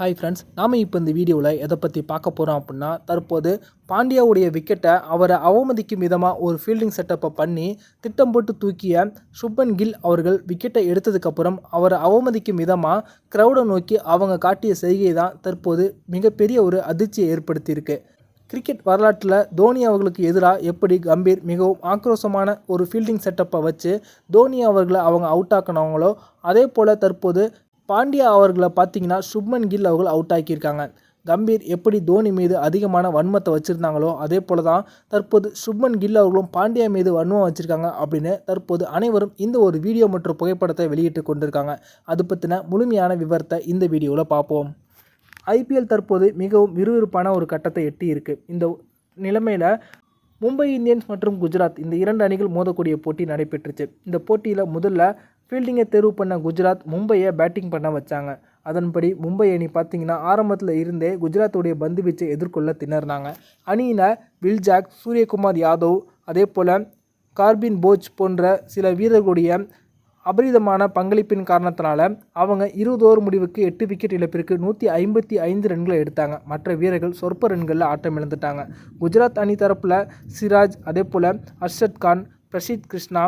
Hi friends நாம் இப்போ இந்த வீடியோவில் எதை பற்றி பார்க்க போகிறோம் அப்படின்னா தற்போது பாண்டியாவுடைய விக்கெட்டை அவரை அவமதிக்கும் விதமாக ஒரு ஃபீல்டிங் செட்டப்பை பண்ணி திட்டம் போட்டு தூக்கிய சுப்பன் கில் அவர்கள் விக்கெட்டை எடுத்ததுக்கப்புறம் அவரை அவமதிக்கும் விதமாக க்ரௌடை நோக்கி அவங்க காட்டிய செய்கை தான் தற்போது மிகப்பெரிய ஒரு அதிர்ச்சியை ஏற்படுத்தியிருக்கு. கிரிக்கெட் வரலாற்றில் தோனி அவர்களுக்கு எதிராக எப்படி கம்பீர் மிகவும் ஆக்ரோஷமான ஒரு ஃபீல்டிங் செட்டப்பை வச்சு தோனி அவர்களை அவங்க அவுட் ஆக்கினவங்களோ அதே போல் தற்போது பாண்டியா அவர்களை பார்த்தீங்கன்னா சுப்மன் கில் அவர்கள் அவுட் ஆக்கியிருக்காங்க. கம்பீர் எப்படி தோனி மீது அதிகமான வன்மத்தை வச்சுருந்தாங்களோ அதே போல தான் தற்போது சுப்மன் கில் அவர்களும் பாண்டியா மீது வன்மம் வச்சுருக்காங்க அப்படின்னு தற்போது அனைவரும் இந்த ஒரு வீடியோ மற்றும் புகைப்படத்தை வெளியிட்டு கொண்டிருக்காங்க. அது பற்றின முழுமையான விவரத்தை இந்த வீடியோவில் பார்ப்போம். ஐபிஎல் தற்போது மிகவும் விறுவிறுப்பான ஒரு கட்டத்தை எட்டி இருக்குது இந்த நிலைமையில் மும்பை இந்தியன்ஸ் மற்றும் குஜராத் இந்த இரண்டு அணிகள் மோதக்கூடிய போட்டி நடைபெற்றுச்சு. இந்த போட்டியில் முதல்ல ஃபீல்டிங்கை தேர்வு பண்ண குஜராத் மும்பையை பேட்டிங் பண்ண வச்சாங்க. அதன்படி மும்பை அணி பார்த்தீங்கன்னா ஆரம்பத்தில் இருந்தே குஜராத்துடைய பந்து வீச்சை எதிர்கொள்ள திணறினாங்க. அணியில் வில்ஜாக் சூரியகுமார் யாதவ் அதே போல் கார்பின் போஜ் போன்ற சில வீரர்களுடைய அபரிதமான பங்களிப்பின் காரணத்தினால அவங்க இருபது ஓவர் முடிவுக்கு எட்டு விக்கெட் இழப்பிற்கு நூற்றி ஐம்பத்தி ஐந்து ரன்களை எடுத்தாங்க. மற்ற வீரர்கள் சொற்ப ரன்களில் ஆட்டம் இழந்துட்டாங்க. குஜராத் அணி தரப்பில் சிராஜ் அதே போல் அர்ஷத் கான் பிரசித் கிருஷ்ணா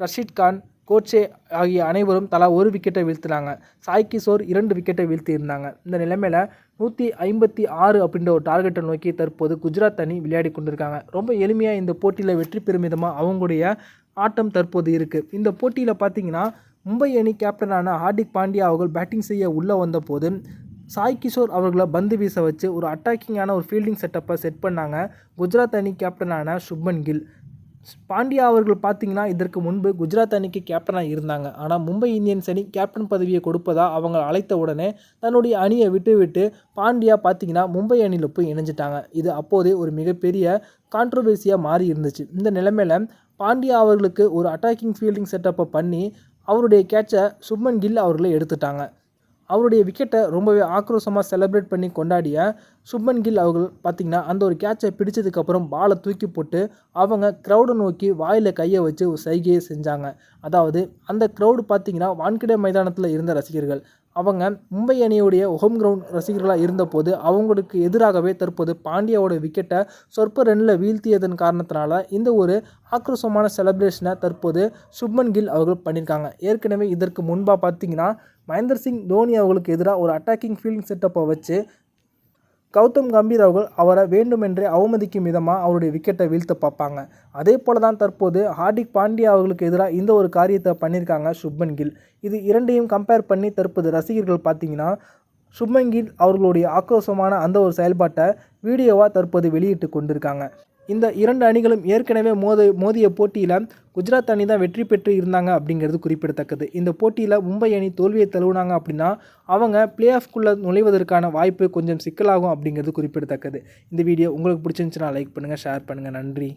ரஷீத் கான் கோட்சே ஆகிய அனைவரும் தலா ஒரு விக்கெட்டை வீழ்த்தினாங்க. சாய் கிஷோர் இரண்டு விக்கெட்டை வீழ்த்தியிருந்தாங்க. இந்த நிலைமையில் நூற்றி ஐம்பத்தி ஆறு அப்படின்ற ஒரு டார்கெட்டை நோக்கி தற்போது குஜராத் அணி விளையாடி கொண்டிருக்காங்க. ரொம்ப எளிமையாக இந்த போட்டியில் வெற்றி பெறும் விதமாக அவங்களுடைய ஆட்டம் தற்போது இருக்குது இந்த போட்டியில் பார்த்தீங்கன்னா மும்பை அணி கேப்டனான ஹார்திக் பாண்டியா அவர்கள் பேட்டிங் செய்ய உள்ளே வந்தபோது சாய் கிஷோர் அவர்களை பந்து வீச வச்சு ஒரு அட்டாக்கிங்கான ஒரு ஃபீல்டிங் செட்டப்பை செட் பண்ணாங்க. குஜராத் அணி கேப்டனான சுப்மன் கில். பாண்டியா அவர்கள் பார்த்தீங்கன்னா இதற்கு முன்பு குஜராத் அணிக்கு கேப்டனாக இருந்தாங்க. ஆனால் மும்பை இந்தியன்ஸ் அணி கேப்டன் பதவியை கொடுப்பதா அவங்க அழைத்த உடனே தன்னுடைய அணியை விட்டு விட்டு பாண்டியா பார்த்தீங்கன்னா மும்பை அணியில் போய் இணைஞ்சிட்டாங்க. இது அப்போதே ஒரு மிகப்பெரிய கான்ட்ரவர்சியாக மாறி இருந்துச்சு. இந்த நிலைமையில் பாண்டியா அவர்களுக்கு ஒரு அட்டாக்கிங் ஃபீல்டிங் செட்டப்பை பண்ணி அவருடைய கேட்சை சுப்மன் கில் அவர்களை எடுத்துட்டாங்க. அவருடைய விக்கெட்டை ரொம்பவே ஆக்ரோஷமாக செலிப்ரேட் பண்ணி கொண்டாடிய சுப்மன் கில் அவர்கள் பார்த்திங்கன்னா அந்த ஒரு கேட்சை பிடிச்சதுக்கப்புறம் பாலை தூக்கி போட்டு அவங்க க்ரௌடை நோக்கி வாயில் கையை வச்சு ஒரு சைகையை செஞ்சாங்க. அதாவது அந்த க்ரௌடு பார்த்திங்கன்னா வான்கிடை மைதானத்தில் இருந்த ரசிகர்கள். அவங்க மும்பை அணியுடைய ஹோம் கிரவுண்ட் ரசிகர்களாக இருந்தபோது அவங்களுக்கு எதிராகவே தற்போது பாண்டியாவோட விக்கெட்டை சொற்ப ரன்னில் வீழ்த்தியதன் காரணத்தினால இந்த ஒரு ஆக்ரோஷமான செலப்ரேஷனை தற்போது சுப்மன் கில் அவர்கள் பண்ணியிருக்காங்க ஏற்கனவே இதற்கு முன்பாக பார்த்தீங்கன்னா மகேந்திர சிங் தோனி அவர்களுக்கு எதிராக ஒரு அட்டாக்கிங் ஃபீல்டிங் செட்டப்பை வச்சு கௌதம் கம்பீர் அவர்கள் அவரை வேண்டுமென்றே அவமதிக்கும் விதமாக அவருடைய விக்கெட்டை வீழ்த்த பார்ப்பாங்க. அதே போல தான் தற்போது ஹார்திக் பாண்டியா அவர்களுக்கு எதிராக இந்த ஒரு காரியத்தை பண்ணியிருக்காங்க சுப்மன் கில். இது இரண்டையும் கம்பேர் பண்ணி தற்போது ரசிகர்கள் பார்த்தீங்கன்னா சுப்மன் கில் அவர்களுடைய ஆக்ரோஷமான அந்த ஒரு செயல்பாட்டை வீடியோவாக தற்போது வெளியிட்டு கொண்டிருக்காங்க. இந்த இரண்டு அணிகளும் ஏற்கனவே மோத மோதிய போட்டியில் குஜராத் அணி தான் வெற்றி பெற்று இருந்தாங்க அப்படிங்கிறது குறிப்பிடத்தக்கது. இந்த போட்டியில் மும்பை அணி தோல்வியை தழுவுனாங்க அப்படின்னா அவங்க பிளே ஆஃப்குள்ளே நுழைவதற்கான வாய்ப்பு கொஞ்சம் சிக்கலாகும் அப்படிங்கிறது குறிப்பிடத்தக்கது. இந்த வீடியோ உங்களுக்கு பிடிச்சிருந்துச்சுன்னா லைக் பண்ணுங்கள் ஷேர் பண்ணுங்கள் நன்றி.